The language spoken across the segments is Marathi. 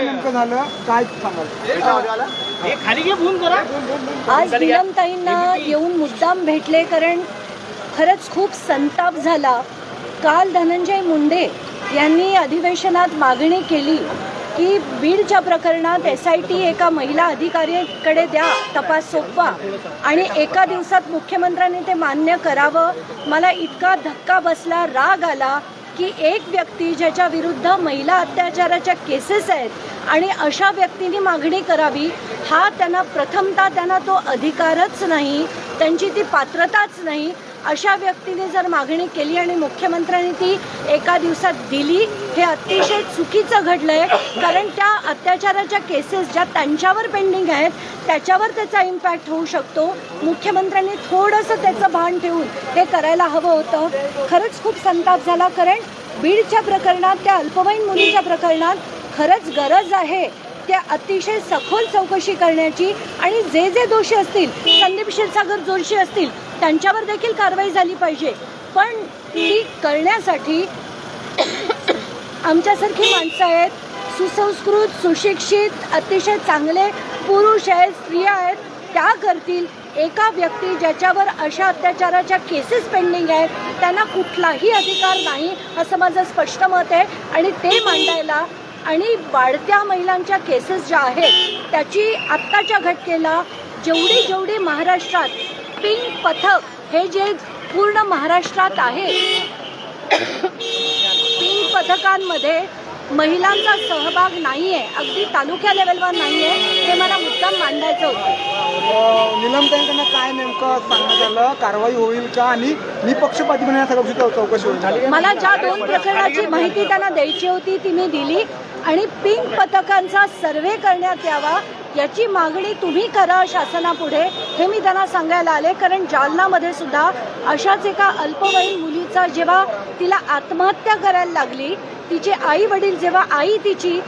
काय नेमकं झालं? काय सांगाल? आज नीलमताईंना येऊन मुद्दाम भेटले कारण खरंच खूप संताप झाला. काल धनंजय मुंडे यांनी अधिवेशनात मागणी केली की बीडच्या प्रकरणात एस आय टी एका महिला अधिकाऱ्याकडे द्या तपास सोपवा. आणि एका दिवसात मुख्यमंत्र्यांनी ते मान्य करावं. मला इतका धक्का बसला राग आला. की एक व्यक्ती ज्याच्या विरुद्ध महिला अत्याचाराच्या केसेस आहेत आणि अशा व्यक्तींनी मागणी करावी हा त्यांना प्रथमतः त्यांना तो अधिकारच नाही त्यांची ती पात्रताच नाही अशा व्यक्तीने जर मागणी केली आणि मुख्यमंत्र्यांनी ती एका दिवसात दिली हे अतिशय चुकीचं घडलं आहे कारण त्या अत्याचाराच्या केसेस ज्या त्यांच्यावर पेंडिंग आहेत त्याच्यावर त्याचा इम्पॅक्ट होऊ शकतो. मुख्यमंत्र्यांनी थोडंसं त्याचं भान ठेवून हे करायला हवं होतं. खरंच खूप संताप झाला कारण बीडच्या प्रकरणात त्या अल्पवयीन मुलीच्या प्रकरणात खरंच गरज आहे. त्या अतिशय सखोल चौकशी करण्याची आणि जे जे दोषी असतील संदीप क्षीरसागर जोशी असतील त्यांच्यावर देखील कारवाई झाली पाहिजे. पण ती करण्यासाठी आमच्यासारखी माणसं आहेत सुसंस्कृत सुशिक्षित अतिशय चांगले पुरुष आहेत स्त्रिया आहेत त्या करतील एका व्यक्ती ज्याच्यावर अशा अत्याचाराच्या केसेस पेंडिंग आहेत त्यांना कुठलाही अधिकार नाही असं माझं स्पष्ट मत आहे. आणि ते मांडायला आणि वाढत्या महिलांच्या केसेस ज्या आहेत त्याची आत्ताच्या घटकेला जेवढी जेवढी महाराष्ट्रात पिंक पथक हे जे पूर्ण महाराष्ट्रात आहे पिंक पथकांमध्ये महिलांचा सहभाग नाही आहे अगदी तालुक्या लेवलवर नाही आहे हे मला मुद्दाम मांडायचं होतं. निलमताईंकडनं काय नेमकं सांगण्यात आलं? कारवाई होईल का? आणि गोष्टी चौकशी होईल. मला ज्या दोन प्रकरणाची माहिती त्यांना द्यायची होती ती मी दिली. आणि पिंक पथकांचा सर्वे करण्यात यावा याची मागणी तुम्ही करा शासनापुढे हे मी त्यांना सांगायला आले. कारण जालनामध्ये सुद्धा अशाच एका अल्पवयीन मुलीचा जेव्हा तिला आत्महत्या करायला लागली तिचे आई वडील जेव्हा आई तिची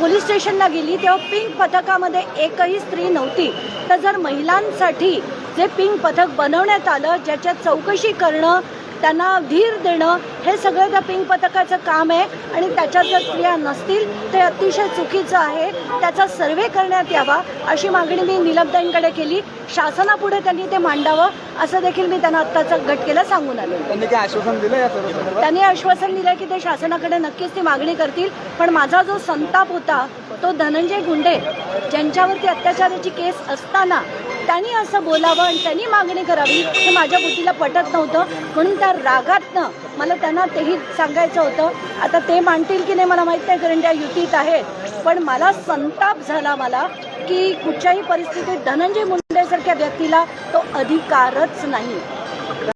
पोलीस स्टेशनला गेली तेव्हा पिंक पथकामध्ये एकही स्त्री नव्हती. तर जर महिलांसाठी जे पिंक पथक बनवण्यात आलं ज्याच्यात चौकशी करणं त्यांना धीर देणं हे सगळं त्या पिंक पथकाचं काम आहे. आणि त्याच्यात जर स्त्रिया नसतील ते अतिशय चुकीचं आहे. त्याचा सर्वे करण्यात यावा अशी मागणी मी निलमताईंकडे केली. शासनापुढे त्यांनी ते मांडावं असं देखील मी त्यांना आत्ताचा घटकेला सांगून आले. त्यांनी काय आश्वासन दिलं त्यांनी आश्वासन दिलं की ते शासनाकडे नक्कीच ती मागणी करतील. पण माझा जो संताप होता तो धनंजय गुंडे ज्यांच्यावरती अत्याचाराची केस असताना त्यांनी असं बोलावं आणि त्यांनी मागणी करावी हे माझ्या बुद्धीला पटत नव्हतं. म्हणून त्या रागातनं मला त्यांना तेही सांगायचं होतं. आता ते मांडतील की नाही मला माहीत नाही कारण त्या युतीत आहेत. पण मला संताप झाला मला की कुठच्याही परिस्थितीत धनंजय मुंडेसारख्या व्यक्तीला तो अधिकारच नाही.